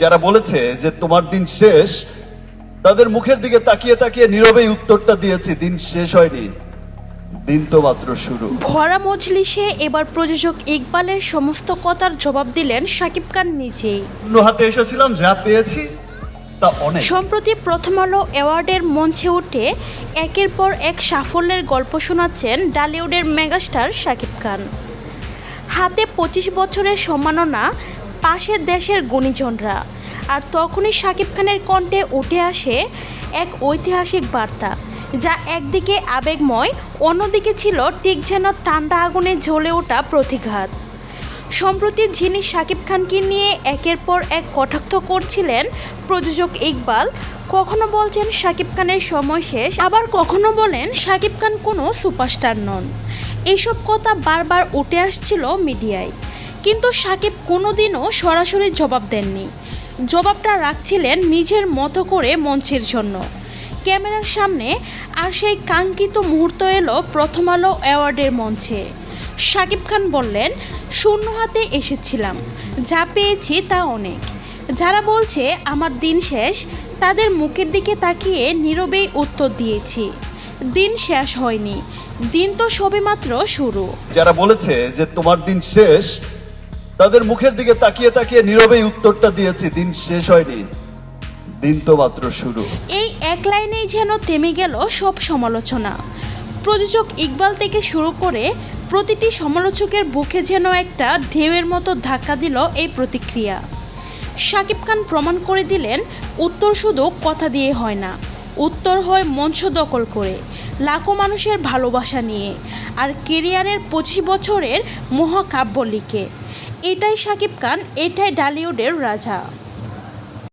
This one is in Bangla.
যারা বলেছে যে তোমার দিন শেষ তাদের মুখের দিকে তাকিয়ে তাকিয়ে নীরবেই উত্তরটা দিয়েছি দিন শেষ হয়নি। দিন তো মাত্র শুরু। ভরা মজলিসে এবার প্রযোজক ইকবালের সমস্ত কথার জবাব দিলেন শাকিব খান নিজেই। অন্য হাতে এসেছিলাম যা পেয়েছি তা অনেক। সম্প্রতি প্রথম আলো অ্যাওয়ার্ডের মঞ্চে উঠে একের পর এক সাফল্যের গল্প শোনাচ্ছেন ডালিউডের মেগাস্টার শাকিব খান। হাতে পঁচিশ বছরের সম্মাননা পাশের দেশের গুণীজনরা। আর তখনই শাকিব খানের কণ্ঠে উঠে আসে এক ঐতিহাসিক বার্তা, যা একদিকে আবেগময়, অন্যদিকে ছিল ঠিক যেন ঠান্ডা আগুনে জ্বলে ওঠা প্রতিঘাত। সম্প্রতি যিনি শাকিব খানকে নিয়ে একের পর এক কটাক্ষ করছিলেন প্রযোজক ইকবাল, কখনো বলছেন শাকিব খানের সময় শেষ, আবার কখনো বলেন শাকিব খান কোনো সুপারস্টার নন। এইসব কথা বারবার উঠে আসছিল মিডিয়ায়। কিন্তু শাকিব কোনোদিনও সরাসরি জবাব দেননি। জবাবটা রাখছিলেন নিজের মতো করে মঞ্চের জন্য। ক্যামেরার সামনে আর সেই কাঙ্ক্ষিত মুহূর্ত এলো প্রথম আলো অ্যাওয়ার্ডের মঞ্চে। শাকিব খান বললেন, শূন্য হাতে এসেছিলাম। যা পেয়েছি তা অনেক। যারা বলছে আমার দিন শেষ, তাদের মুখের দিকে তাকিয়ে নীরবেই উত্তর দিয়েছি। দিন শেষ হয়নি। দিন তো সবেমাত্র শুরু। যারা বলেছে যে তোমার দিন শেষ তাদের মুখের দিকে তাকিয়ে তাকিয়ে নীরবেই উত্তরটা দিয়েছি, দিন শেষ হয়নি। দিন তো মাত্র শুরু। এই এক লাইনেই যেন থেমে গেল সব সমালোচনা। প্রযোজক ইকবাল থেকে শুরু করে প্রতিটি সমালোচকের বুকে যেন একটা ঢেউয়ের মতো ধাক্কা দিল এই প্রতিক্রিয়া। শাকিব খান প্রমাণ করে দিলেন, উত্তর শুধু কথা দিয়ে হয় না, উত্তর হয় মঞ্চ দখল করে, লাখো মানুষের ভালোবাসা নিয়ে, আর কেরিয়ারের পঁচিশ বছরের মহাকাব্য লিখে। এটাই শাকিব খান এটাই ডালিউডের রাজা।